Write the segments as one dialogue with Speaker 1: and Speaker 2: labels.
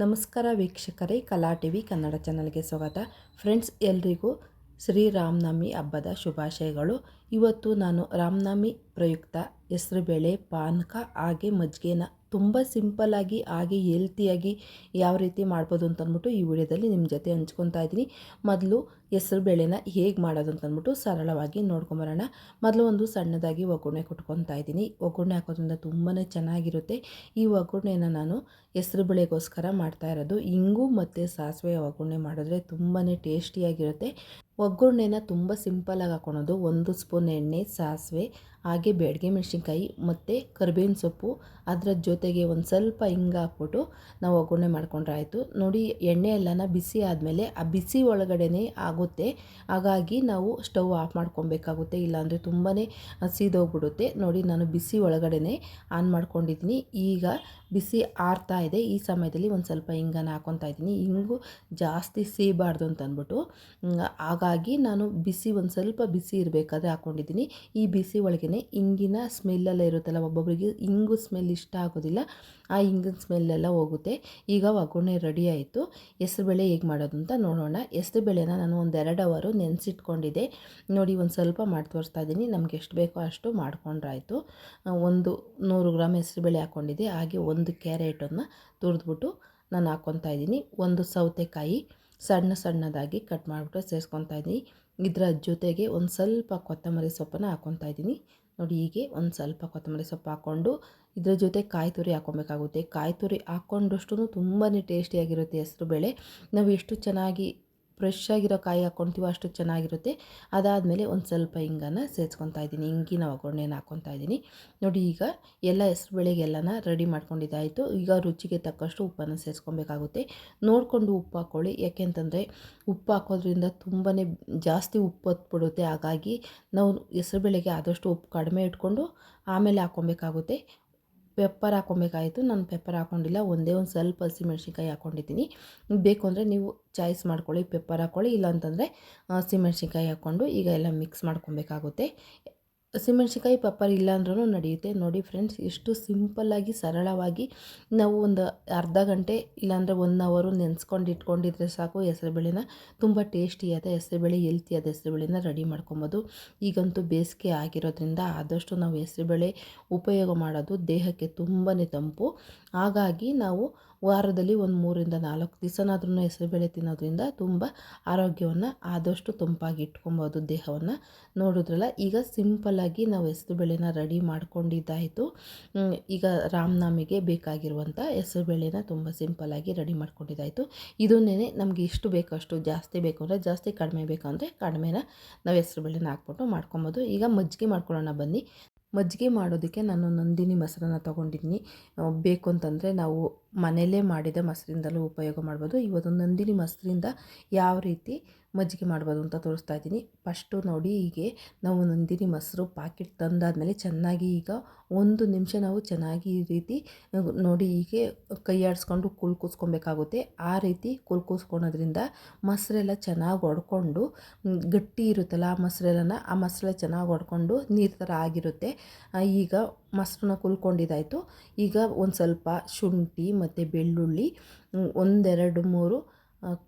Speaker 1: ನಮಸ್ಕಾರ ವೀಕ್ಷಕರೇ ಕಲಾ ಟಿ ವಿ ಕನ್ನಡ ಚಾನಲ್ಗೆ ಸ್ವಾಗತ. ಫ್ರೆಂಡ್ಸ್ ಎಲ್ರಿಗೂ ಶ್ರೀರಾಮನವಮಿ ಹಬ್ಬದ ಶುಭಾಶಯಗಳು. ಇವತ್ತು ನಾನು ರಾಮನವಮಿ ಪ್ರಯುಕ್ತ ಹೆಸರುಬೇಳೆ ಪಾನಕ, ಹಾಗೆ ಮಜ್ಜಿಗೆನ ತುಂಬ ಸಿಂಪಲ್ಲಾಗಿ ಹಾಗೆ ಹೆಲ್ತಿಯಾಗಿ ಯಾವ ರೀತಿ ಮಾಡ್ಬೋದು ಅಂತಂದ್ಬಿಟ್ಟು ಈ ವಿಡಿಯೋದಲ್ಲಿ ನಿಮ್ಮ ಜೊತೆ ಹಂಚ್ಕೊತಾ ಇದ್ದೀನಿ. ಮೊದಲು ಹೆಸರು ಬೇಳೆನ ಹೇಗೆ ಮಾಡೋದು ಅಂತಂದ್ಬಿಟ್ಟು ಸರಳವಾಗಿ ನೋಡ್ಕೊಂಬರೋಣ. ಮೊದಲು ಒಂದು ಸಣ್ಣದಾಗಿ ಒಗ್ಗರಣೆ ಕೊಟ್ಕೊತಾ ಇದ್ದೀನಿ. ಒಗ್ಗರಣೆ ಹಾಕೋದ್ರಿಂದ ತುಂಬಾ ಚೆನ್ನಾಗಿರುತ್ತೆ. ಈ ಒಗ್ಗರಣೆನ ನಾನು ಹೆಸರು ಬೇಳೆಗೋಸ್ಕರ ಮಾಡ್ತಾ ಇರೋದು. ಇಂಗು ಮತ್ತು ಸಾಸಿವೆ ಒಗ್ಗರಣೆ ಮಾಡಿದ್ರೆ ತುಂಬಾ ಟೇಸ್ಟಿಯಾಗಿರುತ್ತೆ ಒಗ್ಗರಣೆನ ತುಂಬ ಸಿಂಪಲ್ಲಾಗಿ ಹಾಕೊಳೋದು. ಒಂದು ಸ್ಪೂನ್ ಎಣ್ಣೆ ಸಾಸಿವೆ ಹಾಗೆ ಬೇಡಿಗೆ ಮೆಣಸಿನ್ಕಾಯಿ ಮತ್ತು ಕರ್ಬೇವಿನ ಸೊಪ್ಪು ಅದರ ಜೊತೆಗೆ ಒಂದು ಸ್ವಲ್ಪ ಹಿಂಗೆ ಹಾಕ್ಬಿಟ್ಟು ನಾವು ಒಗ್ಗರಣೆ ಮಾಡ್ಕೊಂಡ್ರೆ ಆಯಿತು. ನೋಡಿ ಎಣ್ಣೆ ಎಲ್ಲನ ಬಿಸಿ ಆದಮೇಲೆ ಆ ಬಿಸಿ ಒಳಗಡೆನೇ ಆಗುತ್ತೆ. ಹಾಗಾಗಿ ನಾವು ಸ್ಟವ್ ಆಫ್ ಮಾಡ್ಕೊಬೇಕಾಗುತ್ತೆ. ಇಲ್ಲಾಂದರೆ ತುಂಬಾ ಸೀದೋಗ್ಬಿಡುತ್ತೆ. ನೋಡಿ ನಾನು ಬಿಸಿ ಒಳಗಡೆನೇ ಆನ್ ಮಾಡ್ಕೊಂಡಿದ್ದೀನಿ. ಈಗ ಬಿಸಿ ಆರ್ತಾ ಇದೆ. ಈ ಸಮಯದಲ್ಲಿ ಒಂದು ಸ್ವಲ್ಪ ಹಿಂಗನ ಹಾಕೊತಾ ಇದ್ದೀನಿ. ಹಿಂಗು ಜಾಸ್ತಿ ಸೀಬಾರ್ದು ಅಂತ ಅಂದ್ಬಿಟ್ಟು ಹಾಗಾಗಿ ನಾನು ಬಿಸಿ ಒಂದು ಸ್ವಲ್ಪ ಬಿಸಿ ಇರಬೇಕಾದ್ರೆ ಹಾಕ್ಕೊಂಡಿದ್ದೀನಿ ಈ ಬಿಸಿ ಒಳಗೆ ಇಂಗಿನ ಸ್ಮೆಲ್ಲೆಲ್ಲ ಇರುತ್ತಲ್ಲ ಒಬ್ಬೊಬ್ಬರಿಗೆ ಇಂಗು ಸ್ಮೆಲ್ ಇಷ್ಟ ಆಗೋದಿಲ್ಲ, ಆ ಇಂಗಿನ ಸ್ಮೆಲ್ಲೆಲ್ಲ ಹೋಗುತ್ತೆ. ಈಗ ಒಗ್ಗರಣೆ ರೆಡಿ ಆಯಿತು. ಹೆಸರುಬೇಳೆ ಹೇಗೆ ಮಾಡೋದು ಅಂತ ನೋಡೋಣ. ಹೆಸರುಬೇಳೆನ ನಾನು ಒಂದು ಎರಡು ಅವರು ನೆನೆಸಿಟ್ಕೊಂಡಿದ್ದೆ. ನೋಡಿ ಒಂದು ಸ್ವಲ್ಪ ಮಾಡಿ ತೋರಿಸ್ತಾ ಇದ್ದೀನಿ. ನಮ್ಗೆ ಎಷ್ಟು ಬೇಕೋ ಅಷ್ಟು ಮಾಡ್ಕೊಂಡ್ರಾಯಿತು. ಒಂದು ನೂರು ಗ್ರಾಮ್ ಹೆಸರುಬೇಳೆ ಹಾಕ್ಕೊಂಡಿದ್ದೆ ಹಾಗೆ ಒಂದು ಕ್ಯಾರೆಟನ್ನು ತುರಿದ್ಬಿಟ್ಟು ನಾನು ಹಾಕ್ಕೊತಾ ಇದ್ದೀನಿ. ಒಂದು ಸೌತೆಕಾಯಿ. ಸಣ್ಣ ಸಣ್ಣದಾಗಿ ಕಟ್ ಮಾಡಿಬಿಟ್ಟು ಸೇರಿಸ್ಕೊತಾ ಇದ್ದೀನಿ. ಇದರ ಜೊತೆಗೆ ಒಂದು ಸ್ವಲ್ಪ ಕೊತ್ತಂಬರಿ ಸೊಪ್ಪನ್ನು ಹಾಕ್ಕೊತಾ ಇದ್ದೀನಿ. ನೋಡಿ ಹೀಗೆ ಒಂದು ಸ್ವಲ್ಪ ಕೊತ್ತಂಬರಿ ಸೊಪ್ಪು ಹಾಕ್ಕೊಂಡು ಇದರ ಜೊತೆ ಕಾಯಿ ತುರಿ ಹಾಕ್ಕೊಬೇಕಾಗುತ್ತೆ ಕಾಯಿ ತುರಿ ಹಾಕ್ಕೊಂಡಷ್ಟು ತುಂಬಾ ಟೇಸ್ಟಿಯಾಗಿರುತ್ತೆ ಹೆಸರು ಬೇಳೆ. ನಾವು ಎಷ್ಟು ಚೆನ್ನಾಗಿ ಫ್ರೆಶ್ ಆಗಿರೋ ಕಾಯಿ ಹಾಕ್ಕೊತೀವೋ ಅಷ್ಟು ಚೆನ್ನಾಗಿರುತ್ತೆ. ಅದಾದಮೇಲೆ ಒಂದು ಸ್ವಲ್ಪ ಹಿಂಗನ್ನು ಸೇರಿಸ್ಕೊತಾ ಇದ್ದೀನಿ. ಹಿಂಗಿನ ಒಗ್ಗರಣೆನ ಹಾಕ್ಕೊತಾ ಇದ್ದೀನಿ. ನೋಡಿ ಈಗ ಎಲ್ಲ ಹೆಸ್ರು ಬೇಳೆಗೆಲ್ಲನ ರೆಡಿ ಮಾಡ್ಕೊಂಡಿದ್ದಾಯಿತು. ಈಗ ರುಚಿಗೆ ತಕ್ಕಷ್ಟು ಉಪ್ಪನ್ನು ಸೇರಿಸ್ಕೊಬೇಕಾಗುತ್ತೆ. ನೋಡಿಕೊಂಡು ಉಪ್ಪು ಹಾಕ್ಕೊಳ್ಳಿ. ಯಾಕೆಂತಂದರೆ ಉಪ್ಪು ಹಾಕೋದ್ರಿಂದ ತುಂಬಾ ಜಾಸ್ತಿ ಉಪ್ಪು ಹೊತ್ಬಿಡುತ್ತೆ. ಹಾಗಾಗಿ ನಾವು ಹೆಸ್ರು ಬೇಳೆಗೆ ಆದಷ್ಟು ಉಪ್ಪು ಕಡಿಮೆ ಇಟ್ಕೊಂಡು ಆಮೇಲೆ ಹಾಕ್ಕೊಬೇಕಾಗುತ್ತೆ. ಪೆಪ್ಪರ್ ಹಾಕ್ಕೊಬೇಕಾಯಿತು ನಾನು ಪೆಪ್ಪರ್ ಹಾಕೊಂಡಿಲ್ಲ. ಒಂದೇ ಒಂದು ಸ್ವಲ್ಪ ಹಸಿಮೆಣ್ಸಿನ್ಕಾಯಿ ಹಾಕ್ಕೊಂಡಿದ್ದೀನಿ ಬೇಕು ಅಂದರೆ ನೀವು ಚಾಯ್ಸ್ ಮಾಡ್ಕೊಳ್ಳಿ, ಪೆಪ್ಪರ್ ಹಾಕ್ಕೊಳ್ಳಿ ಇಲ್ಲಾಂತಂದರೆ ಹಸಿಮೆಣ್ಸಿನ್ಕಾಯಿ ಹಾಕ್ಕೊಂಡು ಈಗ ಎಲ್ಲ ಮಿಕ್ಸ್ ಮಾಡ್ಕೊಬೇಕಾಗುತ್ತೆ. ಹಸಿಮೆಣ್ಸಿನ್ಕಾಯಿ, ಪಪ್ಪರ್ ಇಲ್ಲ ಅಂದ್ರೂ ನಡೆಯುತ್ತೆ. ನೋಡಿ ಫ್ರೆಂಡ್ಸ್, ಎಷ್ಟು ಸಿಂಪಲ್ಲಾಗಿ ಸರಳವಾಗಿ ನಾವು ಒಂದು ಅರ್ಧ ಗಂಟೆ ಇಲ್ಲಾಂದರೆ ಒನ್ ಅವರು ನೆನೆಸ್ಕೊಂಡು ಇಟ್ಕೊಂಡಿದ್ರೆ ಸಾಕು ಹೆಸರುಬೇಳೆನ ತುಂಬ ಟೇಸ್ಟಿಯಾದ ಹೆಸರುಬೇಳೆ ಹೆಲ್ತಿಯಾದ ಹೆಸರುಬೇಳೆನ ರೆಡಿ ಮಾಡ್ಕೊಬೋದು. ಈಗಂತೂ ಬೇಸಿಗೆ ಆಗಿರೋದ್ರಿಂದ ಆದಷ್ಟು ನಾವು ಹೆಸರುಬೇಳೆ ಉಪಯೋಗ ಮಾಡೋದು ದೇಹಕ್ಕೆ ತುಂಬಾ ತಂಪು. ಹಾಗಾಗಿ ನಾವು ವಾರದಲ್ಲಿ ಒಂದು ಮೂರಿಂದ ನಾಲ್ಕು ದಿವಸನಾದ್ರೂ ಹೆಸರುಬೇಳೆ ತಿನ್ನೋದ್ರಿಂದ ತುಂಬ ಆರೋಗ್ಯವನ್ನು ಆದಷ್ಟು ತಂಪಾಗಿ ಇಟ್ಕೊಬೋದು, ದೇಹವನ್ನು. ನೋಡಿದ್ರಲ್ಲ, ಈಗ ಸಿಂಪಲ್ಲಾಗಿ ನಾವು ಹೆಸರುಬೇಳೆನ ರೆಡಿ ಮಾಡ್ಕೊಂಡಿದ್ದಾಯಿತು. ಈಗ ರಾಮನಾಮಿಗೆ ಬೇಕಾಗಿರುವಂಥ ಹೆಸರುಬೇಳೆನ ತುಂಬ ಸಿಂಪಲ್ಲಾಗಿ ರೆಡಿ ಮಾಡ್ಕೊಂಡಿದ್ದಾಯಿತು. ಇದನ್ನೇ ನಮಗೆ ಇಷ್ಟು ಬೇಕೋ, ಅಷ್ಟು ಜಾಸ್ತಿ ಬೇಕು ಅಂದರೆ ಜಾಸ್ತಿ ಕಡಿಮೆ ಬೇಕಂದರೆ ಕಡಿಮೆನ ನಾವು ಹೆಸರುಬೇಳೆನ ಹಾಕ್ಬಿಟ್ಟು ಮಾಡ್ಕೊಬೋದು. ಈಗ ಮಜ್ಜಿಗೆ ಮಾಡ್ಕೊಳ್ಳೋಣ ಬನ್ನಿ. ಮಜ್ಜಿಗೆ ಮಾಡೋದಕ್ಕೆ ನಾನು ನಂದಿನಿ ಮೊಸರನ್ನ ತೊಗೊಂಡಿದ್ದೀನಿ. ಬೇಕು ಅಂತಂದರೆ ನಾವು ಮನೆಯಲ್ಲೇ ಮಾಡಿದ ಮೊಸರಿಂದಲೂ ಉಪಯೋಗ ಮಾಡ್ಬೋದು. ಇವತ್ತು ನಂದಿನಿ ಮೊಸರಿಂದ ಯಾವ ರೀತಿ ಮಜ್ಜಿಗೆ ಮಾಡ್ಬೋದು ಅಂತ ತೋರಿಸ್ತಾ ಇದ್ದೀನಿ. ಫಸ್ಟು ನೋಡಿ ಹೀಗೆ ನಾವು ನಂದಿನಿ ಮೊಸರು ಪಾಕೆಟ್ ತಂದಾದಮೇಲೆ ಚೆನ್ನಾಗಿ ಈಗ ಒಂದು ನಿಮಿಷ ನಾವು ಚೆನ್ನಾಗಿ ಈ ರೀತಿ ನೋಡಿ ಹೀಗೆ ಕೈಯಾಡಿಸ್ಕೊಂಡು ಕುಲ್ಕುಸ್ಕೊಬೇಕಾಗುತ್ತೆ ಆ ರೀತಿ ಕುಲ್ಕೂಸ್ಕೊಳೋದ್ರಿಂದ ಮೊಸರೆಲ್ಲ ಚೆನ್ನಾಗಿ ಒಡ್ಕೊಂಡು ಗಟ್ಟಿ ಇರುತ್ತಲ್ಲ ಆ ಮೊಸರೆಲ್ಲನ, ಆ ಮೊಸರೆಲ್ಲ ಚೆನ್ನಾಗಿ ಒಡ್ಕೊಂಡು ನೀರು ಥರ ಆಗಿರುತ್ತೆ. ಈಗ ಮೊಸರನ್ನ ಕುಲ್ಕೊಂಡಿದ್ದಾಯಿತು. ಈಗ ಒಂದು ಸ್ವಲ್ಪ ಶುಂಠಿ ಮತ್ತು ಬೆಳ್ಳುಳ್ಳಿ ಒಂದೆರಡು ಮೂರು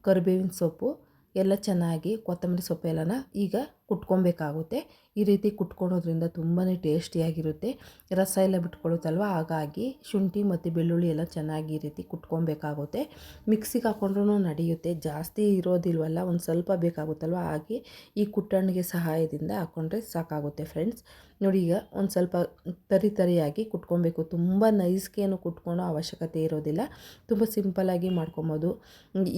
Speaker 1: ಕರಿಬೇವಿನ ಸೊಪ್ಪು ಎಲ್ಲ ಚೆನ್ನಾಗಿ ಕೊತ್ತಂಬರಿ ಸೊಪ್ಪು ಎಲ್ಲನ ಈಗ ಕುಟ್ಕೊಬೇಕಾಗುತ್ತೆ. ಈ ರೀತಿ ಕುಟ್ಕೊಳೋದ್ರಿಂದ ತುಂಬಾ ಟೇಸ್ಟಿಯಾಗಿರುತ್ತೆ. ರಸ ಎಲ್ಲ ಬಿಟ್ಕೊಳ್ಳುತ್ತಲ್ವ ಹಾಗಾಗಿ ಶುಂಠಿ ಮತ್ತು ಬೆಳ್ಳುಳ್ಳಿ ಎಲ್ಲ ಚೆನ್ನಾಗಿ ಈ ರೀತಿ ಕುಟ್ಕೊಬೇಕಾಗುತ್ತೆ. ಮಿಕ್ಸಿಗೆ ಹಾಕ್ಕೊಂಡ್ರೂ ನಡೆಯುತ್ತೆ. ಜಾಸ್ತಿ ಇರೋದಿಲ್ವಲ್ಲ, ಒಂದು ಸ್ವಲ್ಪ ಬೇಕಾಗುತ್ತಲ್ವ? ಹಾಗೆ ಈ ಕುಟ್ಟಣ್ಣಿಗೆ ಸಹಾಯದಿಂದ ಹಾಕ್ಕೊಂಡ್ರೆ ಸಾಕಾಗುತ್ತೆ ಫ್ರೆಂಡ್ಸ್. ನೋಡಿ ಈಗ ಒಂದು ಸ್ವಲ್ಪ ತರಿ ತರಿಯಾಗಿ ಕುಟ್ಕೊಬೇಕು. ತುಂಬ ನೈಸ್ಗೇನು ಕುಟ್ಕೊಳ್ಳೋ ಅವಶ್ಯಕತೆ ಇರೋದಿಲ್ಲ. ತುಂಬ ಸಿಂಪಲ್ಲಾಗಿ ಮಾಡ್ಕೊಬೋದು.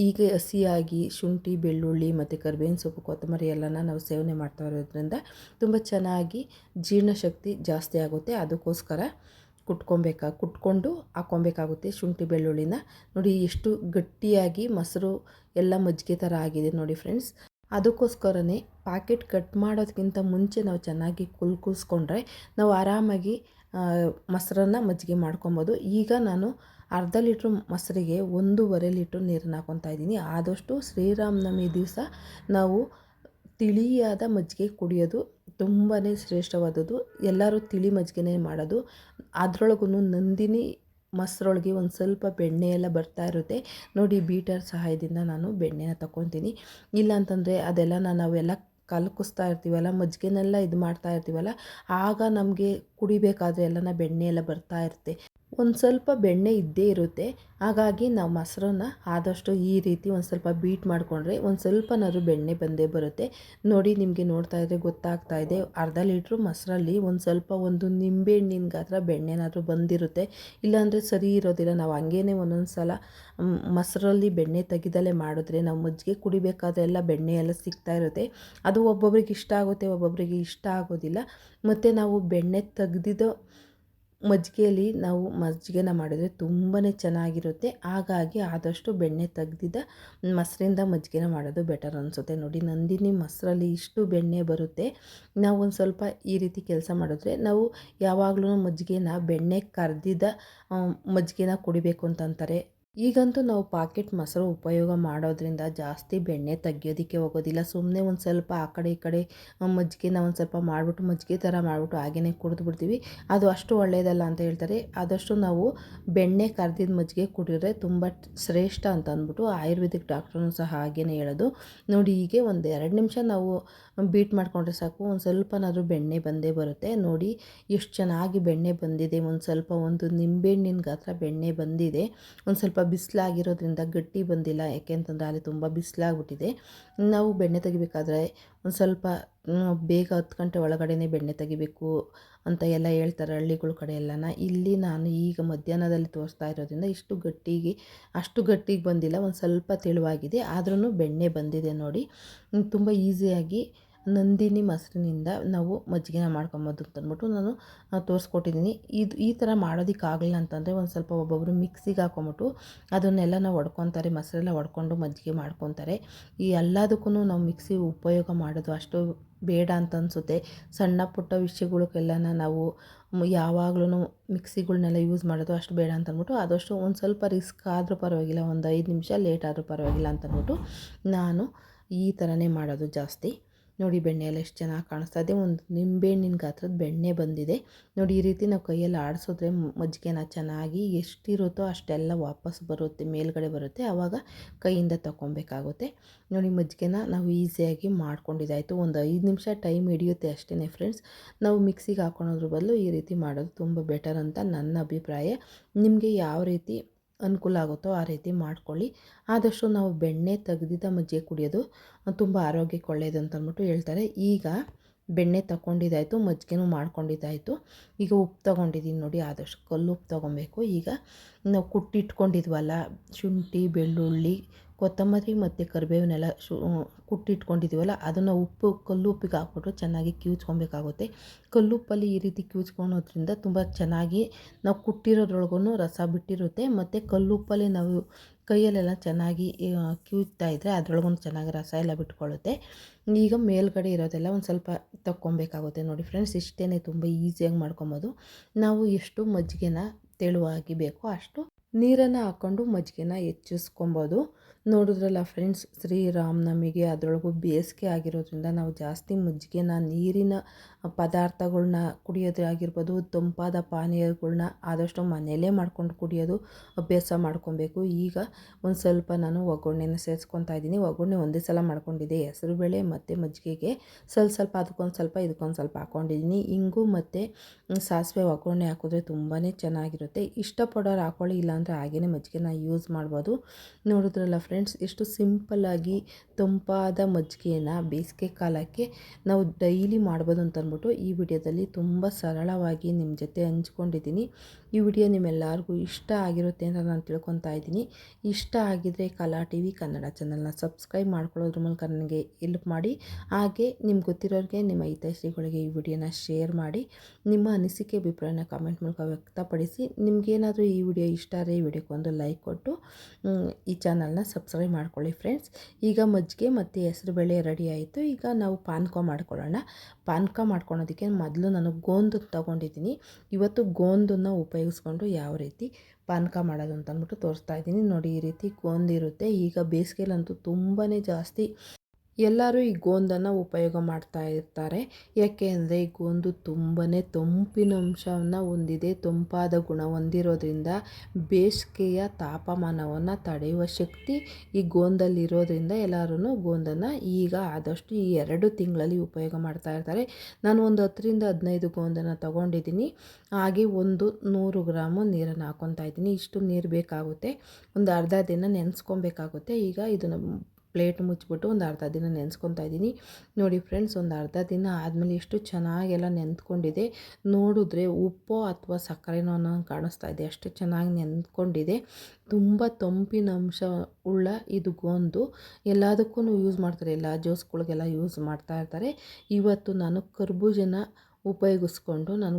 Speaker 1: ಈಗ ಹಸಿಯಾಗಿ ಶುಂಠಿ, ಬೆಳ್ಳುಳ್ಳಿ ಮತ್ತು ಕರಿಬೇವಿನ ಸೊಪ್ಪು, ಕೊತ್ತಂಬರಿ ಎಲ್ಲನ ನಾವು ಸೇವನೆ ಮಾಡ್ತಾ ಇರೋದ್ರಿಂದ ತುಂಬ ಚೆನ್ನಾಗಿ ಜೀರ್ಣಶಕ್ತಿ ಜಾಸ್ತಿ ಆಗುತ್ತೆ. ಅದಕ್ಕೋಸ್ಕರ ಕುಟ್ಕೊಬೇಕಾ, ಕುಟ್ಕೊಂಡು ಹಾಕ್ಕೊಬೇಕಾಗುತ್ತೆ ಶುಂಠಿ ಬೆಳ್ಳುಳ್ಳಿನ. ನೋಡಿ ಎಷ್ಟು ಗಟ್ಟಿಯಾಗಿ ಮೊಸರು ಎಲ್ಲ ಮಜ್ಜಿಗೆ ಥರ ಆಗಿದೆ ನೋಡಿ ಫ್ರೆಂಡ್ಸ್. ಅದಕ್ಕೋಸ್ಕರನೇ ಪ್ಯಾಕೆಟ್ ಕಟ್ ಮಾಡೋದಕ್ಕಿಂತ ಮುಂಚೆ ನಾವು ಚೆನ್ನಾಗಿ ಕುಲ್ಕುಸ್ಕೊಂಡ್ರೆ ನಾವು ಆರಾಮಾಗಿ ಮೊಸರನ್ನು ಮಜ್ಜಿಗೆ ಮಾಡ್ಕೊಬೋದು. ಈಗ ನಾನು ಅರ್ಧ ಲೀಟ್ರ್ ಮೊಸರಿಗೆ ಒಂದೂವರೆ ಲೀಟ್ರ್ ನೀರನ್ನ ಹಾಕ್ಕೊತಾ ಇದ್ದೀನಿ. ಆದಷ್ಟು ಶ್ರೀರಾಮನವಮಿ ದಿವಸ ನಾವು ತಿಳಿಯಾದ ಮಜ್ಜಿಗೆ ಕುಡಿಯೋದು ತುಂಬಾ ಶ್ರೇಷ್ಠವಾದದ್ದು. ಎಲ್ಲರೂ ತಿಳಿ ಮಜ್ಜಿಗೆನೇ ಮಾಡೋದು. ಅದರೊಳಗೂ ನಂದಿನಿ ಮೊಸರೊಳಗೆ ಒಂದು ಸ್ವಲ್ಪ ಬೆಣ್ಣೆ ಎಲ್ಲ ಬರ್ತಾ ಇರುತ್ತೆ. ನೋಡಿ ಬೀಟರ್ ಸಹಾಯದಿಂದ ನಾನು ಬೆಣ್ಣೆನ ತಗೊತೀನಿ ಇಲ್ಲ ಅಂತಂದರೆ ಅದೆಲ್ಲ ನಾವೆಲ್ಲ ಕಲ್ಕಿಸ್ತಾ ಇರ್ತೀವಲ್ಲ, ಮಜ್ಜಿಗೆನೆಲ್ಲ ಇದು ಮಾಡ್ತಾ ಇರ್ತೀವಲ್ಲ, ಆಗ ನಮಗೆ ಕುಡಿಬೇಕಾದ್ರೆ ಎಲ್ಲನ ಬೆಣ್ಣೆ ಎಲ್ಲ ಬರ್ತಾ ಇರುತ್ತೆ. ಒಂದು ಸ್ವಲ್ಪ ಬೆಣ್ಣೆ ಇದ್ದೇ ಇರುತ್ತೆ. ಹಾಗಾಗಿ ನಾವು ಮೊಸರನ್ನ ಆದಷ್ಟು ಈ ರೀತಿ ಒಂದು ಸ್ವಲ್ಪ ಬೀಟ್ ಮಾಡಿಕೊಂಡ್ರೆ ಒಂದು ಸ್ವಲ್ಪನಾದ್ರು ಬೆಣ್ಣೆ ಬಂದೇ ಬರುತ್ತೆ. ನೋಡಿ ನಿಮಗೆ ನೋಡ್ತಾ ಇದ್ದರೆ ಗೊತ್ತಾಗ್ತಾ ಇದೆ. ಅರ್ಧ ಲೀಟ್ರ್ ಮೊಸರಲ್ಲಿ ಒಂದು ಸ್ವಲ್ಪ ಒಂದು ನಿಂಬೆ ಹಣ್ಣಿನ ಗಾತ್ರ ಬೆಣ್ಣೆನಾದರೂ ಬಂದಿರುತ್ತೆ. ಇಲ್ಲಾಂದರೆ ಸರಿ ಇರೋದಿಲ್ಲ. ನಾವು ಹಂಗೇನೆ ಒಂದೊಂದು ಸಲ ಮೊಸರಲ್ಲಿ ಬೆಣ್ಣೆ ತೆಗೆದಲ್ಲೇ ಮಾಡಿದ್ರೆ ನಾವು ಮಜ್ಜಿಗೆ ಕುಡಿಬೇಕಾದ್ರೆ ಎಲ್ಲ ಬೆಣ್ಣೆ ಎಲ್ಲ ಸಿಗ್ತಾ ಇರುತ್ತೆ. ಅದು ಒಬ್ಬೊಬ್ರಿಗೆ ಇಷ್ಟ ಆಗುತ್ತೆ ಒಬ್ಬೊಬ್ಬರಿಗೆ ಇಷ್ಟ ಆಗೋದಿಲ್ಲ. ಮತ್ತು ನಾವು ಬೆಣ್ಣೆ ತೆಗ್ದಿದ್ದು ಮಜ್ಜಿಗೆಯಲ್ಲಿ ನಾವು ಮಜ್ಜಿಗೆನ ಮಾಡಿದರೆ ತುಂಬಾ ಚೆನ್ನಾಗಿರುತ್ತೆ. ಹಾಗಾಗಿ ಆದಷ್ಟು ಬೆಣ್ಣೆ ತೆಗ್ದಿದ್ದ ಮೊಸರಿಂದ ಮಜ್ಜಿಗೆನ ಮಾಡೋದು ಬೆಟರ್ ಅನಿಸುತ್ತೆ. ನೋಡಿ, ನಂದಿನಿ ಮೊಸರಲ್ಲಿ ಇಷ್ಟು ಬೆಣ್ಣೆ ಬರುತ್ತೆ. ನಾವು ಒಂದು ಸ್ವಲ್ಪ ಈ ರೀತಿ ಕೆಲಸ ಮಾಡಿದ್ರೆ ನಾವು ಯಾವಾಗಲೂ ಮಜ್ಜಿಗೆನ ಬೆಣ್ಣೆ ಕರೆದಿದ್ದ ಮಜ್ಜಿಗೆನ ಕುಡಿಬೇಕು ಅಂತಂತಾರೆ ಈಗಂತೂ ನಾವು ಪಾಕೆಟ್ ಮೊಸರು ಉಪಯೋಗ ಮಾಡೋದ್ರಿಂದ ಜಾಸ್ತಿ ಬೆಣ್ಣೆ ತೆಗಿಯೋದಕ್ಕೆ ಹೋಗೋದಿಲ್ಲ. ಸುಮ್ಮನೆ ಒಂದು ಸ್ವಲ್ಪ ಆ ಕಡೆ ಈ ಕಡೆ ಮಜ್ಜಿಗೆನ ಒಂದು ಸ್ವಲ್ಪ ಮಾಡಿಬಿಟ್ಟು ಮಜ್ಜಿಗೆ ಥರ ಮಾಡಿಬಿಟ್ಟು ಹಾಗೇ ಕುಡಿದು ಬಿಡ್ತೀವಿ. ಅದು ಅಷ್ಟು ಒಳ್ಳೆಯದಲ್ಲ ಅಂತ ಹೇಳ್ತಾರೆ. ಆದಷ್ಟು ನಾವು ಬೆಣ್ಣೆ ಕರೆದಿದ್ದ ಮಜ್ಜಿಗೆ ಕುಡಿದ್ರೆ ತುಂಬ ಶ್ರೇಷ್ಠ ಅಂತ ಅಂದ್ಬಿಟ್ಟು ಆಯುರ್ವೇದಿಕ್ ಡಾಕ್ಟ್ರೂ ಸಹ ಹಾಗೇ ಹೇಳೋದು. ನೋಡಿ ಹೀಗೆ ಒಂದು ಎರಡು ನಿಮಿಷ ನಾವು ಬೀಟ್ ಮಾಡಿಕೊಂಡ್ರೆ ಸಾಕು. ಒಂದು ಸ್ವಲ್ಪನಾದರೂ ಬೆಣ್ಣೆ ಬಂದೇ ಬರುತ್ತೆ. ನೋಡಿ ಎಷ್ಟು ಚೆನ್ನಾಗಿ ಬೆಣ್ಣೆ ಬಂದಿದೆ. ಒಂದು ಸ್ವಲ್ಪ ಒಂದು ನಿಂಬೆಹಣ್ಣಿನ ಗಾತ್ರ ಬೆಣ್ಣೆ ಬಂದಿದೆ. ಒಂದು ಸ್ವಲ್ಪ ಬಿಸಿಲಾಗಿರೋದ್ರಿಂದ ಗಟ್ಟಿ ಬಂದಿಲ್ಲ. ಯಾಕೆಂತಂದರೆ ಅಲ್ಲಿ ತುಂಬ ಬಿಸಿಲಾಗ್ಬಿಟ್ಟಿದೆ. ನಾವು ಬೆಣ್ಣೆ ತೆಗಿಬೇಕಾದ್ರೆ ಒಂದು ಸ್ವಲ್ಪ ಬೇಗ ಹತ್ತು ಗಂಟೆ ಒಳಗಡೆನೇ ಬೆಣ್ಣೆ ತೆಗಿಬೇಕು ಅಂತ ಎಲ್ಲ ಹೇಳ್ತಾರೆ ಹಳ್ಳಿಗಳ ಕಡೆ ಎಲ್ಲನ. ಇಲ್ಲಿ ನಾನು ಈಗ ಮಧ್ಯಾಹ್ನದಲ್ಲಿ ತೋರಿಸ್ತಾ ಇರೋದ್ರಿಂದ ಇಷ್ಟು ಗಟ್ಟಿಗೆ, ಅಷ್ಟು ಗಟ್ಟಿಗೆ ಬಂದಿಲ್ಲ. ಒಂದು ಸ್ವಲ್ಪ ತೆಳುವಾಗಿದೆ. ಆದ್ರೂ ಬೆಣ್ಣೆ ಬಂದಿದೆ ನೋಡಿ. ತುಂಬ ಈಸಿಯಾಗಿ ನಂದಿನಿ ಮೊಸರಿನಿಂದ ನಾವು ಮಜ್ಜಿಗೆನ ಮಾಡ್ಕೊಬೋದು ಅಂತಂದ್ಬಿಟ್ಟು ನಾನು ತೋರಿಸ್ಕೊಟ್ಟಿದ್ದೀನಿ ಇದು ಈ ಥರ ಮಾಡೋದಕ್ಕಾಗಲಿಲ್ಲ ಅಂತಂದರೆ ಒಂದು ಸ್ವಲ್ಪ ಒಬ್ಬೊಬ್ಬರು ಮಿಕ್ಸಿಗೆ ಹಾಕೊಂಬಿಟ್ಟು ಅದನ್ನೆಲ್ಲ ನಾವು ಒಡ್ಕೊತಾರೆ, ಮೊಸರೆಲ್ಲ ಒಡ್ಕೊಂಡು ಮಜ್ಜಿಗೆ ಮಾಡ್ಕೊತಾರೆ. ಈ ಎಲ್ಲದಕ್ಕೂ ನಾವು ಮಿಕ್ಸಿ ಉಪಯೋಗ ಮಾಡೋದು ಅಷ್ಟು ಬೇಡ ಅಂತ ಅನಿಸುತ್ತೆ. ಸಣ್ಣ ಪುಟ್ಟ ವಿಷಯಗಳಿಗೆಲ್ಲನ ನಾವು ಯಾವಾಗ್ಲೂ ಮಿಕ್ಸಿಗಳನ್ನೆಲ್ಲ ಯೂಸ್ ಮಾಡೋದು ಅಷ್ಟು ಬೇಡ ಅಂತ ಅಂದ್ಬಿಟ್ಟು ಆದಷ್ಟು ಒಂದು ಸ್ವಲ್ಪ ರಿಸ್ಕ್ ಆದರೂ ಪರವಾಗಿಲ್ಲ, ಒಂದು ಐದು ನಿಮಿಷ ಲೇಟ್ ಆದರೂ ಪರವಾಗಿಲ್ಲ ಅಂತಂದ್ಬಿಟ್ಟು ನಾನು ಈ ಥರನೇ ಮಾಡೋದು ಜಾಸ್ತಿ. ನೋಡಿ ಬೆಣ್ಣೆ ಎಲ್ಲ ಎಷ್ಟು ಚೆನ್ನಾಗಿ ಕಾಣಿಸ್ತಾ ಇದೆ. ಒಂದು ನಿಂಬೆಹಣ್ಣಿನ ಗಾತ್ರದ ಬೆಣ್ಣೆ ಬಂದಿದೆ. ನೋಡಿ ಈ ರೀತಿ ನಾವು ಕೈಯಲ್ಲಿ ಆಡಿಸಿದ್ರೆ ಮಜ್ಜಿಗೆನ ಚೆನ್ನಾಗಿ ಎಷ್ಟಿರುತ್ತೋ ಅಷ್ಟೆಲ್ಲ ವಾಪಸ್ ಬರುತ್ತೆ, ಮೇಲ್ಗಡೆ ಬರುತ್ತೆ. ಆವಾಗ ಕೈಯಿಂದ ತಗೊಬೇಕಾಗುತ್ತೆ ನೋಡಿ ಮಜ್ಜಿಗೆನ ನಾವು ಈಸಿಯಾಗಿ ಮಾಡ್ಕೊಂಡಿದ್ದಾಯಿತು. ಒಂದು ಐದು ನಿಮಿಷ ಟೈಮ್ ಹಿಡಿಯುತ್ತೆ ಅಷ್ಟೇ ಫ್ರೆಂಡ್ಸ್. ನಾವು ಮಿಕ್ಸಿಗೆ ಹಾಕೊಳೋದ್ರ ಬದಲು ಈ ರೀತಿ ಮಾಡೋದು ತುಂಬ ಬೆಟರ್ ಅಂತ ನನ್ನ ಅಭಿಪ್ರಾಯ. ನಿಮಗೆ ಯಾವ ರೀತಿ ಅನುಕೂಲ ಆಗುತ್ತೋ ಆ ರೀತಿ ಮಾಡ್ಕೊಳ್ಳಿ. ಆದಷ್ಟು ನಾವು ಬೆಣ್ಣೆ ತೆಗೆದಿದ್ದ ಮಜ್ಜಿಗೆ ಕುಡಿಯೋದು ತುಂಬ ಆರೋಗ್ಯಕ್ಕೆ ಒಳ್ಳೆಯದು ಅಂತಂದ್ಬಿಟ್ಟು ಹೇಳ್ತಾರೆ. ಈಗ ಬೆಣ್ಣೆ ತಗೊಂಡಿದ್ದಾಯಿತು ಮಜ್ಜಿಗೆನೂ ಮಾಡ್ಕೊಂಡಿದ್ದಾಯಿತು. ಈಗ ಉಪ್ಪು ತೊಗೊಂಡಿದ್ದೀನಿ ನೋಡಿ, ಆದಷ್ಟು ಕಲ್ಲು ಉಪ್ಪು ತೊಗೊಬೇಕು. ಈಗ ನಾವು ಕುಟ್ಟಿಟ್ಕೊಂಡಿದ್ವಲ್ಲ, ಶುಂಠಿ, ಬೆಳ್ಳುಳ್ಳಿ ಕೊತ್ತಂಬರಿ ಮತ್ತು ಕರಿಬೇವನ್ನೆಲ್ಲ ಶು ಕುಟ್ಟಿಟ್ಕೊಂಡಿದ್ದೀವಲ್ಲ, ಅದನ್ನು ಉಪ್ಪು ಕಲ್ಲು ಉಪ್ಪಿಗೆ ಹಾಕ್ಬಿಟ್ಟು ಚೆನ್ನಾಗಿ ಕಿವುಚ್ಕೊಬೇಕಾಗುತ್ತೆ. ಕಲ್ಲುಪ್ಪಲ್ಲಿ ಈ ರೀತಿ ಕಿವುಚ್ಕೊಳೋದ್ರಿಂದ ತುಂಬ ಚೆನ್ನಾಗಿ ನಾವು ಕುಟ್ಟಿರೋದ್ರೊಳಗೂ ರಸ ಬಿಟ್ಟಿರುತ್ತೆ, ಮತ್ತು ಕಲ್ಲುಪ್ಪಲ್ಲಿ ನಾವು ಕೈಯಲ್ಲೆಲ್ಲ ಚೆನ್ನಾಗಿ ಕಿವುಚ್ತಾ ಇದ್ದರೆ ಅದರೊಳಗೂ ಚೆನ್ನಾಗಿ ರಸ ಎಲ್ಲ ಬಿಟ್ಕೊಳ್ಳುತ್ತೆ. ಈಗ ಮೇಲ್ಗಡೆ ಇರೋದೆಲ್ಲ ಒಂದು ಸ್ವಲ್ಪ ತಕ್ಕೊಬೇಕಾಗುತ್ತೆ ನೋಡಿ ಫ್ರೆಂಡ್ಸ್ ಇಷ್ಟೇ ತುಂಬ ಈಸಿಯಾಗಿ ಮಾಡ್ಕೊಬೋದು. ನಾವು ಎಷ್ಟು ಮಜ್ಜಿಗೆನ ತೆಳುವಾಗಿ ಬೇಕೋ ಅಷ್ಟು ನೀರನ್ನು ಹಾಕ್ಕೊಂಡು ಮಜ್ಜಿಗೆನ ಹೆಚ್ಚಿಸ್ಕೊಬೋದು. ನೋಡಿದ್ರಲ್ಲ ಫ್ರೆಂಡ್ಸ್ ಶ್ರೀರಾಮನವಮಿಗೆ ಅದರೊಳಗೂ ಬೇಸಿಗೆ ಆಗಿರೋದ್ರಿಂದ ನಾವು ಜಾಸ್ತಿ ಮಜ್ಜಿಗೆನ ನೀರಿನ ಪದಾರ್ಥಗಳನ್ನ ಕುಡಿಯೋದೇ ಆಗಿರ್ಬೋದು, ತಂಪಾದ ಪಾನೀಯಗಳನ್ನ ಆದಷ್ಟು ಮನೆಯಲ್ಲೇ ಮಾಡ್ಕೊಂಡು ಕುಡಿಯೋದು ಅಭ್ಯಾಸ ಮಾಡ್ಕೊಬೇಕು. ಈಗ ಒಂದು ಸ್ವಲ್ಪ ನಾನು ಒಗ್ಗರಣೆನ ಸೇರಿಸ್ಕೊತಾ ಇದ್ದೀನಿ. ಒಗ್ಗರಣೆ ಒಂದೇ ಸಲ ಮಾಡ್ಕೊಂಡಿದ್ದೆ. ಹೆಸರುಬೇಳೆ ಮತ್ತು ಮಜ್ಜಿಗೆಗೆ ಸ್ವಲ್ಪ ಸ್ವಲ್ಪ ಅದಕ್ಕೊಂದು ಸ್ವಲ್ಪ ಇದಕ್ಕೊಂದು ಸ್ವಲ್ಪ ಹಾಕ್ಕೊಂಡಿದ್ದೀನಿ ಇಂಗು ಮತ್ತು ಸಾಸಿವೆ ಒಗ್ಗರಣೆ ಹಾಕಿದ್ರೆ ತುಂಬಾ ಚೆನ್ನಾಗಿರುತ್ತೆ. ಇಷ್ಟಪಡೋರು ಹಾಕೊಳ್ಳಿ ಇಲ್ಲಾಂದರೆ ಹಾಗೇ ಮಜ್ಜಿಗೆನ ಯೂಸ್ ಮಾಡ್ಬೋದು. ನೋಡಿದ್ರಲ್ಲ ಫ್ರೆಂಡ್ಸ್, ಎಷ್ಟು ಸಿಂಪಲ್ಲಾಗಿ ತಂಪಾದ ಮಜ್ಜಿಗೆಯನ್ನು ಬೇಸಿಗೆ ಕಾಲಕ್ಕೆ ನಾವು ಡೈಲಿ ಮಾಡ್ಬೋದು ಅಂತ ಅಂದ್ಬಿಟ್ಟು ಈ ವಿಡಿಯೋದಲ್ಲಿ ತುಂಬ ಸರಳವಾಗಿ ನಿಮ್ಮ ಜೊತೆ ಹಂಚ್ಕೊಂಡಿದ್ದೀನಿ. ಈ ವಿಡಿಯೋ ನಿಮ್ಮೆಲ್ಲರಿಗೂ ಇಷ್ಟ ಆಗಿರುತ್ತೆ ಅಂತ ನಾನು ತಿಳ್ಕೊತಾ ಇದ್ದೀನಿ. ಇಷ್ಟ ಆಗಿದ್ದರೆ ಕಲಾ ಟಿ ವಿ ಕನ್ನಡ ಚಾನಲ್ನ ಸಬ್ಸ್ಕ್ರೈಬ್ ಮಾಡ್ಕೊಳ್ಳೋದ್ರ ಮೂಲಕ ನನಗೆ ಹೆಲ್ಪ್ ಮಾಡಿ. ಹಾಗೆ ನಿಮ್ಗೆ ಗೊತ್ತಿರೋರಿಗೆ, ನಿಮ್ಮ ಹಿತೈಷಿಗಳಿಗೆ ಈ ವಿಡಿಯೋನ ಶೇರ್ ಮಾಡಿ. ನಿಮ್ಮ ಅನಿಸಿಕೆ, ಅಭಿಪ್ರಾಯನ ಕಾಮೆಂಟ್ ಮೂಲಕ ವ್ಯಕ್ತಪಡಿಸಿ. ನಿಮಗೇನಾದರೂ ಈ ವಿಡಿಯೋ ಇಷ್ಟ ಆದರೆ ಈ ವಿಡಿಯೋಕ್ಕೊಂದು ಲೈಕ್ ಕೊಟ್ಟು ಈ ಚಾನಲ್ನ ಸಬ್ಸ್ಕ್ರೈಬ್ ಮಾಡ್ಕೊಳ್ಳಿ ಫ್ರೆಂಡ್ಸ್. ಈಗ ಮಜ್ಜಿಗೆ ಮತ್ತು ಹೆಸರುಬೇಳೆ ರೆಡಿ ಆಯಿತು. ಈಗ ನಾವು ಪಾನ್ಕ ಮಾಡ್ಕೊಳ್ಳೋಣ. ಪಾನ್ಕ ಮಾಡ್ಕೊಳೋದಕ್ಕೆ ಮೊದಲು ನಾನು ಗೋಂದು ತೊಗೊಂಡಿದ್ದೀನಿ. ಇವತ್ತು ಗೋಂದನ್ನು ಉಪಯೋಗಿಸ್ಕೊಂಡು ಯಾವ ರೀತಿ ಪಾನಕ ಮಾಡೋದು ಅಂತ ಅಂದ್ಬಿಟ್ಟು ತೋರಿಸ್ತಾ ಇದ್ದೀನಿ. ನೋಡಿ ಈ ರೀತಿ ಗೋಂದಿರುತ್ತೆ ಈಗ ಬೇಸಿಗೆಲಂತೂ ತುಂಬಾ ಜಾಸ್ತಿ ಎಲ್ಲರೂ ಈ ಗೋಂದನ್ನು ಉಪಯೋಗ ಮಾಡ್ತಾ ಇರ್ತಾರೆ. ಯಾಕೆ ಅಂದರೆ ಈ ಗೋಂದು ತುಂಬಾ ತಂಪಿನ ಅಂಶವನ್ನು ಹೊಂದಿದೆ. ತಂಪಾದ ಗುಣ ಹೊಂದಿರೋದ್ರಿಂದ ಬೇಸಿಗೆಯ ತಾಪಮಾನವನ್ನು ತಡೆಯುವ ಶಕ್ತಿ ಈ ಗೋಂದಲ್ಲಿರೋದ್ರಿಂದ ಎಲ್ಲರೂ ಗೋಂದನ್ನು ಈಗ ಆದಷ್ಟು ಈ ಎರಡು ತಿಂಗಳಲ್ಲಿ ಉಪಯೋಗ ಮಾಡ್ತಾ ಇರ್ತಾರೆ. ನಾನು ಒಂದು ಹತ್ತರಿಂದ ಹದಿನೈದು ಗೋಂದನ್ನು ತಗೊಂಡಿದ್ದೀನಿ. ಹಾಗೆ ಒಂದು ನೂರು ಗ್ರಾಮು ನೀರನ್ನು ಹಾಕ್ಕೊತಾ ಇದ್ದೀನಿ. ಇಷ್ಟು ನೀರು ಬೇಕಾಗುತ್ತೆ. ಒಂದು ಅರ್ಧ ದಿನ ನೆನೆಸ್ಕೊಬೇಕಾಗುತ್ತೆ. ಈಗ ಇದನ್ನು ಪ್ಲೇಟ್ ಮುಚ್ಚಿಬಿಟ್ಟು ಒಂದು ಅರ್ಧ ದಿನ ನೆನೆಸ್ಕೊತಾ ಇದ್ದೀನಿ. ನೋಡಿ ಫ್ರೆಂಡ್ಸ್, ಒಂದು ಅರ್ಧ ದಿನ ಆದಮೇಲೆ ಎಷ್ಟು ಚೆನ್ನಾಗೆಲ್ಲ ನೆಂದ್ಕೊಂಡಿದೆ ನೋಡಿದ್ರೆ ಉಪ್ಪು ಅಥವಾ ಸಕ್ಕರೆನೋ ಅನ್ನೋ ಕಾಣಿಸ್ತಾ ಇದೆ. ಅಷ್ಟು ಚೆನ್ನಾಗಿ ನೆನೆದುಕೊಂಡಿದೆ ತುಂಬ ತಂಪಿನ ಅಂಶ ಉಳ್ಳ ಇದು ಗೋಂದು. ಎಲ್ಲದಕ್ಕೂ ಯೂಸ್ ಮಾಡ್ತಾರೆ. ಎಲ್ಲ ಜ್ಯೂಸ್ಗಳಿಗೆಲ್ಲ ಯೂಸ್ ಮಾಡ್ತಾ ಇರ್ತಾರೆ. ಇವತ್ತು ನಾನು ಕರ್ಬೂಜನ ಉಪಯೋಗಿಸ್ಕೊಂಡು ನಾನು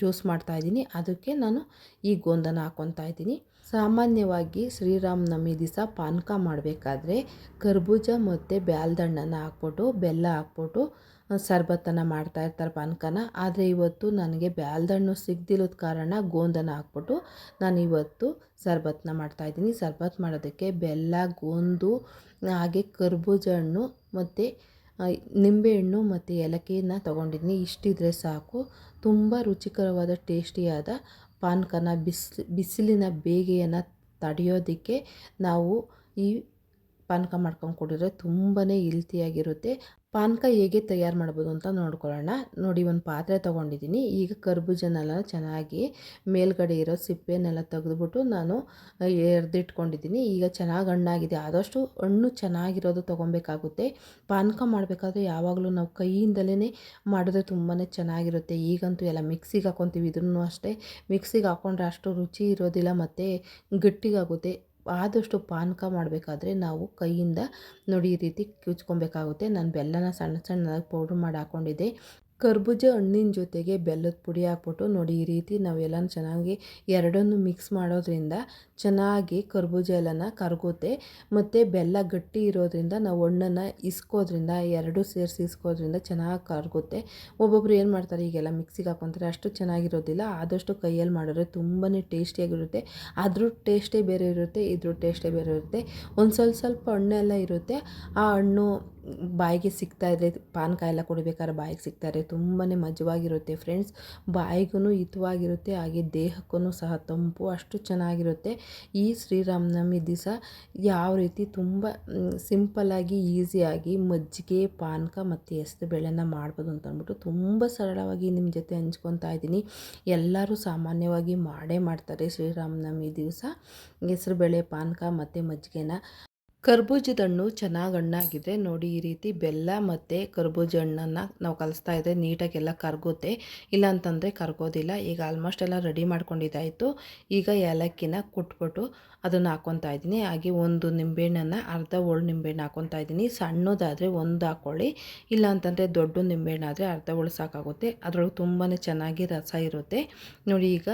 Speaker 1: ಜ್ಯೂಸ್ ಮಾಡ್ತಾಯಿದ್ದೀನಿ ಅದಕ್ಕೆ ನಾನು ಈ ಗೋಂದನ ಹಾಕ್ಕೊತಾ ಇದ್ದೀನಿ. ಸಾಮಾನ್ಯವಾಗಿ ಶ್ರೀರಾಮನವಮಿ ದಿವಸ ಪಾನಕ ಮಾಡಬೇಕಾದ್ರೆ ಕರ್ಬೂಜ ಮತ್ತು ಬ್ಯಾಲ್ದಣ್ಣನ ಹಾಕ್ಬಿಟ್ಟು, ಬೆಲ್ಲ ಹಾಕ್ಬಿಟ್ಟು ಶರ್ಬತ್ತನ್ನು ಮಾಡ್ತಾ ಇರ್ತಾರೆ ಪಾನಕನ. ಆದರೆ ಇವತ್ತು ನನಗೆ ಬ್ಯಾಲ್ದಣ್ಣು ಸಿಗ್ದಿರೋದ ಕಾರಣ ಗೋಂದನ ಹಾಕ್ಬಿಟ್ಟು ನಾನು ಇವತ್ತು ಶರ್ಬತ್ನ ಮಾಡ್ತಾಯಿದ್ದೀನಿ ಶರ್ಬತ್ ಮಾಡೋದಕ್ಕೆ ಬೆಲ್ಲ, ಗೋಂದು, ಹಾಗೆ ಕರ್ಬೂಜ ಹಣ್ಣು ಮತ್ತು ನಿಂಬೆಹಣ್ಣು ಮತ್ತು ಏಲಕ್ಕಿನ ತೊಗೊಂಡಿದ್ದೀನಿ. ಇಷ್ಟಿದ್ರೆ ಸಾಕು. ತುಂಬ ರುಚಿಕರವಾದ, ಟೇಸ್ಟಿಯಾದ ಪಾನಕನ ಬಿಸಿ ಬಿಸಿಲಿನ ಬೇಗೆಯನ್ನು ತಡೆಯೋದಕ್ಕೆ ನಾವು ಈ ಪಾನಕ ಮಾಡ್ಕೊಂಡು ಕುಡಿದ್ರೆ ತುಂಬಾ ಹೆಲ್ತಿಯಾಗಿರುತ್ತೆ ಪಾನಕ ಹೇಗೆ ತಯಾರು ಮಾಡ್ಬೋದು ಅಂತ ನೋಡ್ಕೊಳ್ಳೋಣ. ನೋಡಿ, ಒಂದು ಪಾತ್ರೆ ತೊಗೊಂಡಿದ್ದೀನಿ. ಈಗ ಕರ್ಬೂಜನೆಲ್ಲ ಚೆನ್ನಾಗಿ ಮೇಲ್ಗಡೆ ಇರೋ ಸಿಪ್ಪೆನೆಲ್ಲ ತೆಗೆದುಬಿಟ್ಟು ನಾನು ಎರ್ದಿಟ್ಕೊಂಡಿದ್ದೀನಿ. ಈಗ ಚೆನ್ನಾಗಿ ಹಣ್ಣಾಗಿದೆ. ಆದಷ್ಟು ಹಣ್ಣು ಚೆನ್ನಾಗಿರೋದು ತೊಗೊಬೇಕಾಗುತ್ತೆ. ಪಾನಕ ಮಾಡಬೇಕಾದ್ರೆ ಯಾವಾಗಲೂ ನಾವು ಕೈಯಿಂದಲೇ ಮಾಡಿದ್ರೆ ತುಂಬಾ ಚೆನ್ನಾಗಿರುತ್ತೆ. ಈಗಂತೂ ಎಲ್ಲ ಮಿಕ್ಸಿಗೆ ಹಾಕ್ಕೊತೀವಿ ಇದನ್ನು ಅಷ್ಟೇ ಮಿಕ್ಸಿಗೆ ಹಾಕ್ಕೊಂಡ್ರೆ ಅಷ್ಟು ರುಚಿ ಇರೋದಿಲ್ಲ, ಮತ್ತು ಗಟ್ಟಿಗಾಗುತ್ತೆ. ಆದಷ್ಟು ಪಾನಕ ಮಾಡಬೇಕಾದ್ರೆ ನಾವು ಕೈಯಿಂದ ನೋಡಿ ಈ ರೀತಿ ಕಿಚ್ಕೊಬೇಕಾಗುತ್ತೆ ನಾನು ಬೆಲ್ಲನ ಸಣ್ಣ ಸಣ್ಣದಾಗಿ ಪೌಡ್ರ್ ಮಾಡಿ ಹಾಕ್ಕೊಂಡಿದ್ದೆ ಕರ್ಬೂಜ ಹಣ್ಣಿನ ಜೊತೆಗೆ ಬೆಲ್ಲದ ಪುಡಿ ಹಾಕ್ಬಿಟ್ಟು ನೋಡಿ ಈ ರೀತಿ ನಾವೆಲ್ಲ ಚೆನ್ನಾಗಿ ಎರಡನ್ನು ಮಿಕ್ಸ್ ಮಾಡೋದ್ರಿಂದ ಚೆನ್ನಾಗಿ ಕರ್ಬೂಜ ಎಲ್ಲನ ಕರಗುತ್ತೆ. ಮತ್ತು ಬೆಲ್ಲ ಗಟ್ಟಿ ಇರೋದ್ರಿಂದ ನಾವು ಹಣ್ಣನ್ನು ಇಸ್ಕೋದ್ರಿಂದ, ಎರಡು ಸೇರಿಸಿ ಇಸ್ಕೋದ್ರಿಂದ ಚೆನ್ನಾಗಿ ಕರಗುತ್ತೆ. ಒಬ್ಬೊಬ್ರು ಏನು ಮಾಡ್ತಾರೆ, ಈಗೆಲ್ಲ ಮಿಕ್ಸಿಗೆ ಹಾಕೊತಾರೆ, ಅಷ್ಟು ಚೆನ್ನಾಗಿರೋದಿಲ್ಲ. ಆದಷ್ಟು ಕೈಯಲ್ಲಿ ಮಾಡಿದ್ರೆ ತುಂಬಾ ಟೇಸ್ಟಿಯಾಗಿರುತ್ತೆ. ಅದ್ರ ಟೇಸ್ಟೇ ಬೇರೆ ಇರುತ್ತೆ, ಇದ್ರ ಟೇಸ್ಟೇ ಬೇರೆ ಇರುತ್ತೆ. ಒಂದು ಸ್ವಲ್ಪ ಸ್ವಲ್ಪ ಹಣ್ಣೆಲ್ಲ ಇರುತ್ತೆ. ಆ ಹಣ್ಣು ಬಾಯಿಗೆ ಸಿಗ್ತಾಯಿದ್ರೆ ಪಾನಕ ಎಲ್ಲ ಕುಡಿಬೇಕಾದ್ರೆ ಬಾಯಿಗೆ ಸಿಗ್ತಾರೆ ತುಂಬಾ ಮಜವಾಗಿರುತ್ತೆ ಫ್ರೆಂಡ್ಸ್. ಬಾಯಿಗೂ ಹಿತವಾಗಿರುತ್ತೆ, ಹಾಗೆ ದೇಹಕ್ಕೂ ಸಹ ತಂಪು, ಅಷ್ಟು ಚೆನ್ನಾಗಿರುತ್ತೆ. ಈ ಶ್ರೀರಾಮನವಮಿ ದಿವಸ ಯಾವ ರೀತಿ ತುಂಬ ಸಿಂಪಲ್ಲಾಗಿ ಈಸಿಯಾಗಿ ಮಜ್ಜಿಗೆ, ಪಾನಕ ಮತ್ತು ಹೆಸ್ರು ಬೇಳೆನ ಮಾಡ್ಬೋದು ಅಂತ ಅಂದ್ಬಿಟ್ಟು ತುಂಬ ಸರಳವಾಗಿ ನಿಮ್ಮ ಜೊತೆ ಹಂಚ್ಕೊತಾ ಇದ್ದೀನಿ. ಎಲ್ಲರೂ ಸಾಮಾನ್ಯವಾಗಿ ಮಾಡೇ ಮಾಡ್ತಾರೆ ಶ್ರೀರಾಮನವಮಿ ದಿವಸ. ಹೆಸ್ರುಬೇಳೆ ಪಾನಕ ಮತ್ತು ಮಜ್ಜಿಗೆನ. ಕರ್ಬೂಜದ ಹಣ್ಣು ಚೆನ್ನಾಗಿ ಹಣ್ಣಾಗಿದೆ ನೋಡಿ, ಈ ರೀತಿ ಬೆಲ್ಲ ಮತ್ತು ಕರ್ಬೂಜ ಹಣ್ಣನ್ನು ನಾವು ಕಲಿಸ್ತಾ ಇದ್ದರೆ ನೀಟಾಗೆಲ್ಲ ಕರಗುತ್ತೆ. ಇಲ್ಲ ಅಂತಂದರೆ ಕರಗೋದಿಲ್ಲ. ಈಗ ಆಲ್ಮೋಸ್ಟ್ ಎಲ್ಲ ರೆಡಿ ಮಾಡ್ಕೊಂಡಿದ್ದಾಯಿತು. ಈಗ ಏಲಕ್ಕಿನ ಕುಟ್ಬಿಟ್ಟು ಅದನ್ನು ಹಾಕ್ಕೊತಾ ಇದ್ದೀನಿ. ಹಾಗೆ ಒಂದು ನಿಂಬೆಹಣ್ಣನ್ನು ಅರ್ಧ ಹೋಳು ನಿಂಬೆಹಣ್ಣು ಹಾಕ್ಕೊತಾ ಇದ್ದೀನಿ. ಸಣ್ಣದಾದರೆ ಒಂದು ಹಾಕ್ಕೊಳ್ಳಿ ಇಲ್ಲ ಅಂತಂದರೆ ದೊಡ್ಡ ನಿಂಬೆಹಣ್ಣಾದರೆ ಅರ್ಧ ಹೋಳು ಸಾಕಾಗುತ್ತೆ. ಅದರೊಳಗೆ ತುಂಬಾ ಚೆನ್ನಾಗಿ ರಸ ಇರುತ್ತೆ. ನೋಡಿ, ಈಗ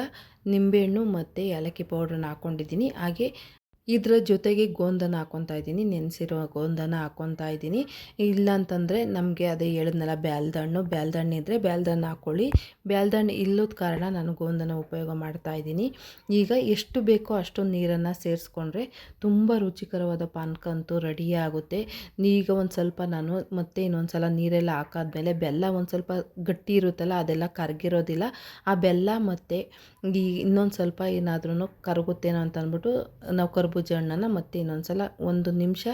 Speaker 1: ನಿಂಬೆಹಣ್ಣು ಮತ್ತು ಏಲಕ್ಕಿ ಪೌಡ್ರನ್ನ ಹಾಕ್ಕೊಂಡಿದ್ದೀನಿ ಹಾಗೆ ಇದರ ಜೊತೆಗೆ ಗೋಂದನ ಹಾಕ್ಕೊತಾ ಇದ್ದೀನಿ, ನೆನೆಸಿರೋ ಗೋಂದನ ಹಾಕ್ಕೊತಾ ಇದ್ದೀನಿ. ಇಲ್ಲ ಅಂತಂದರೆ ನಮಗೆ ಅದೇ ಹೇಳಿದ್ನಲ್ಲ, ಬ್ಯಾಲ್ದಣ್ಣು ಬ್ಯಾಲ್ದಣ್ಣು ಇದ್ದರೆ ಬ್ಯಾಲ್ದಣ್ಣು ಹಾಕ್ಕೊಳ್ಳಿ ಬ್ಯಾಲ್ದಣ್ಣು ಇಲ್ಲದ ಕಾರಣ ನಾನು ಗೋಂದನ ಉಪಯೋಗ ಮಾಡ್ತಾ ಇದ್ದೀನಿ. ಈಗ ಎಷ್ಟು ಬೇಕೋ ಅಷ್ಟು ನೀರನ್ನು ಸೇರಿಸ್ಕೊಂಡ್ರೆ ತುಂಬ ರುಚಿಕರವಾದ ಪಾನಕ ಅಂತೂ ರೆಡಿ ಆಗುತ್ತೆ. ಈಗ ಒಂದು ಸ್ವಲ್ಪ ನಾನು ಮತ್ತೆ ಇನ್ನೊಂದು ಸಲ ನೀರೆಲ್ಲ ಹಾಕಾದ್ಮೇಲೆ ಬೆಲ್ಲ ಒಂದು ಸ್ವಲ್ಪ ಗಟ್ಟಿ ಇರುತ್ತಲ್ಲ, ಅದೆಲ್ಲ ಕರಗಿರೋದಿಲ್ಲ. ಆ ಬೆಲ್ಲ ಮತ್ತು ಈ ಇನ್ನೊಂದು ಸ್ವಲ್ಪ ಏನಾದ್ರೂ ಕರಗುತ್ತೇನೋ ಅಂತ ಅಂದ್ಬಿಟ್ಟು ನಾವು ಕರ್ಬು ಕರ್ಬೂಜ ಹಣ್ಣನ್ನು ಮತ್ತೆ ಇನ್ನೊಂದು ಸಲ ಒಂದು ನಿಮಿಷ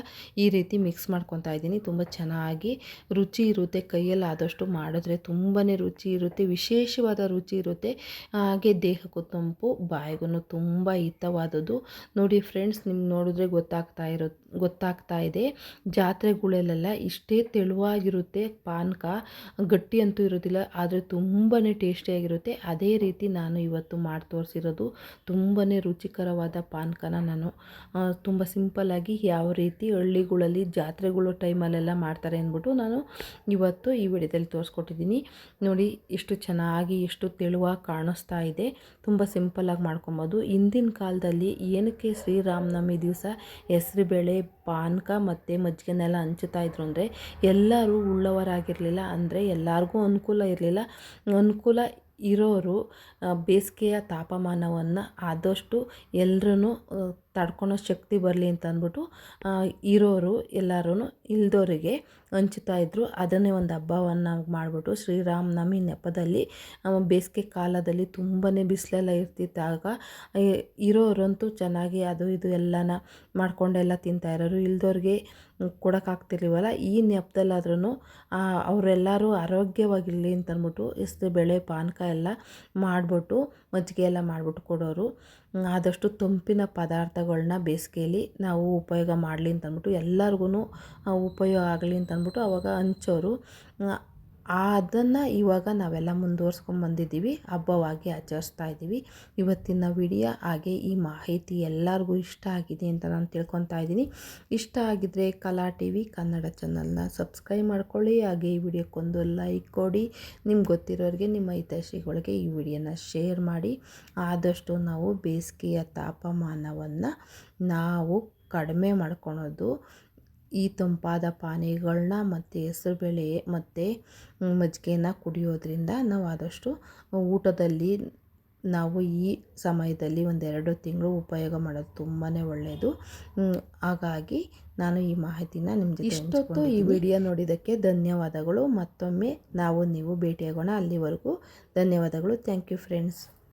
Speaker 1: ಈ ರೀತಿ ಮಿಕ್ಸ್ ಮಾಡ್ಕೊತಾ ಇದ್ದೀನಿ. ತುಂಬ ಚೆನ್ನಾಗಿ ರುಚಿ ಇರುತ್ತೆ, ಕೈಯಲ್ಲಿ ಆದಷ್ಟು ಮಾಡಿದ್ರೆ ತುಂಬಾ ರುಚಿ ಇರುತ್ತೆ, ವಿಶೇಷವಾದ ರುಚಿ ಇರುತ್ತೆ. ಹಾಗೆ ದೇಹಕ್ಕೂ ತಂಪು, ಬಾಯಿಗೂ ತುಂಬ ಹಿತವಾದದ್ದು. ನೋಡಿ ಫ್ರೆಂಡ್ಸ್ ನಿಮ್ಗೆ ನೋಡಿದ್ರೆ ಗೊತ್ತಾಗ್ತಾ ಇರೋ, ಗೊತ್ತಾಗ್ತಾ ಇದೆ. ಜಾತ್ರೆಗಳಲ್ಲೆಲ್ಲ ಇಷ್ಟೇ ತೆಳುವಾಗಿರುತ್ತೆ, ಪಾನಕ ಗಟ್ಟಿ ಅಂತೂ ಇರೋದಿಲ್ಲ, ಆದರೆ ತುಂಬಾ ಟೇಸ್ಟಿಯಾಗಿರುತ್ತೆ. ಅದೇ ರೀತಿ ನಾನು ಇವತ್ತು ಮಾಡಿ ತೋರಿಸಿರೋದು ತುಂಬಾ ರುಚಿಕರವಾದ ಪಾನಕನ ನಾನು ತುಂಬ ಸಿಂಪಲ್ಲಾಗಿ ಯಾವ ರೀತಿ ಹಳ್ಳಿಗಳಲ್ಲಿ ಜಾತ್ರೆಗಳು ಟೈಮಲ್ಲೆಲ್ಲ ಮಾಡ್ತಾರೆ ಅಂದ್ಬಿಟ್ಟು ನಾನು ಇವತ್ತು ಈ ವಿಡಿಯೋದಲ್ಲಿ ತೋರಿಸ್ಕೊಟ್ಟಿದ್ದೀನಿ. ನೋಡಿ ಎಷ್ಟು ಚೆನ್ನಾಗಿ ಎಷ್ಟು ತೆಳುವಾಗಿ ಕಾಣಿಸ್ತಾ ಇದೆ. ತುಂಬ ಸಿಂಪಲ್ಲಾಗಿ ಮಾಡ್ಕೊಬೋದು. ಹಿಂದಿನ ಕಾಲದಲ್ಲಿ ಏನಕ್ಕೆ ಶ್ರೀರಾಮನವಮಿ ದಿವಸ ಹೆಸ್ರುಬೇಳೆ ಪಾನಕ ಮತ್ತು ಮಜ್ಜಿಗೆನೆಲ್ಲ ಹಂಚುತ್ತಾ ಇದ್ರು ಅಂದರೆ ಎಲ್ಲರೂ ಉಳ್ಳವರಾಗಿರಲಿಲ್ಲ ಅಂದರೆ ಎಲ್ಲರಿಗೂ ಅನುಕೂಲ ಇರಲಿಲ್ಲ. ಅನುಕೂಲ ಇರೋರು ಬೇಸಿಗೆಯ ತಾಪಮಾನವನ್ನು ಆದಷ್ಟು ಎಲ್ಲರೂ ತಡ್ಕೊಳೋ ಶಕ್ತಿ ಬರಲಿ ಅಂತ ಅಂದ್ಬಿಟ್ಟು ಇರೋರು ಎಲ್ಲರೂ ಇಲ್ದೋರಿಗೆ ಹಂಚುತ್ತಾ ಇದ್ದರು ಅದನ್ನೇ ಒಂದು ಹಬ್ಬವನ್ನು ಮಾಡಿಬಿಟ್ಟು ಶ್ರೀರಾಮನವಮಿ ನೆಪದಲ್ಲಿ ಬೇಸಿಗೆ ಕಾಲದಲ್ಲಿ ತುಂಬಾ ಬಿಸಿಲೆಲ್ಲ ಇರ್ತಿದ್ದಾಗ ಇರೋರಂತೂ ಚೆನ್ನಾಗಿ ಅದು ಇದು ಎಲ್ಲನ ಮಾಡ್ಕೊಂಡೆಲ್ಲ ತಿಂತಾ ಇರೋರು. ಇಲ್ದೋರಿಗೆ ಕೊಡೋಕ್ಕಾಗ್ತಿರ್ಲಿವಲ್ಲ ಈ ನೆಪದಲ್ಲಾದ್ರೂ ಅವರೆಲ್ಲರೂ ಆರೋಗ್ಯವಾಗಿರಲಿ ಅಂತ ಅಂದ್ಬಿಟ್ಟು ಬೆಳೆ ಪಾನಕ ಎಲ್ಲ ಮಾಡಿಬಿಟ್ಟು ಮಜ್ಜಿಗೆ ಎಲ್ಲ ಮಾಡಿಬಿಟ್ಟು ಕೊಡೋರು. ಆದಷ್ಟು ತಂಪಿನ ಪದಾರ್ಥಗಳನ್ನ ಬೇಸಿಗೆಯಲ್ಲಿ ನಾವು ಉಪಯೋಗ ಮಾಡಲಿ ಅಂತಂದ್ಬಿಟ್ಟು ಎಲ್ಲರಿಗೂ ಉಪಯೋಗ ಆಗಲಿ ಅಂತಂದ್ಬಿಟ್ಟು ಅವಾಗ ಹಂಚೋರು. ಅದನ್ನು ಇವಾಗ ನಾವೆಲ್ಲ ಮುಂದುವರ್ಸ್ಕೊಂಡು ಬಂದಿದ್ದೀವಿ. ಹಬ್ಬವಾಗಿ ಆಚರಿಸ್ತಾ ಇದ್ದೀವಿ. ಇವತ್ತಿನ ವಿಡಿಯೋ ಹಾಗೆ ಈ ಮಾಹಿತಿ ಎಲ್ಲರಿಗೂ ಇಷ್ಟ ಆಗಿದೆ ಅಂತ ನಾನು ತಿಳ್ಕೊತಾ ಇದ್ದೀನಿ. ಇಷ್ಟ ಆಗಿದ್ದರೆ ಕಲಾ ಟಿ ವಿ ಕನ್ನಡ ಚಾನಲ್ನ ಸಬ್ಸ್ಕ್ರೈಬ್ ಮಾಡ್ಕೊಳ್ಳಿ. ಹಾಗೆ ಈ ವಿಡಿಯೋಕ್ಕೊಂದು ಲೈಕ್ ಕೊಡಿ. ನಿಮ್ಗೆ ಗೊತ್ತಿರೋರಿಗೆ ನಿಮ್ಮ ಹಿತೈಷಿಗಳಿಗೆ ಈ ವಿಡಿಯೋನ ಶೇರ್ ಮಾಡಿ. ಆದಷ್ಟು ನಾವು ಬೇಸಿಗೆಯ ತಾಪಮಾನವನ್ನು ನಾವು ಕಡಿಮೆ ಮಾಡ್ಕೊಳೋದು ಈ ತಂಪಾದ ಪಾನೀಯಗಳನ್ನ ಮತ್ತು ಹೆಸರುಬೇಳೆ ಮತ್ತು ಮಜ್ಜಿಗೆನ ಕುಡಿಯೋದ್ರಿಂದ ನಾವು ಆದಷ್ಟು ಊಟದಲ್ಲಿ ನಾವು ಈ ಸಮಯದಲ್ಲಿ ಒಂದೆರಡು ತಿಂಗಳು ಉಪಯೋಗ ಮಾಡೋದು ತುಂಬಾ ಒಳ್ಳೆಯದು ಹಾಗಾಗಿ ನಾನು ಈ ಮಾಹಿತಿನ ನಿಮ್ಮ ಜೊತೆ ಇಷ್ಟೊತ್ತು ಈ ವಿಡಿಯೋ ನೋಡಿದ್ದಕ್ಕೆ ಧನ್ಯವಾದಗಳು. ಮತ್ತೊಮ್ಮೆ ನಾವು ನೀವು ಭೇಟಿಯಾಗೋಣ ಅಲ್ಲಿವರೆಗೂ. ಧನ್ಯವಾದಗಳು. Thank you friends.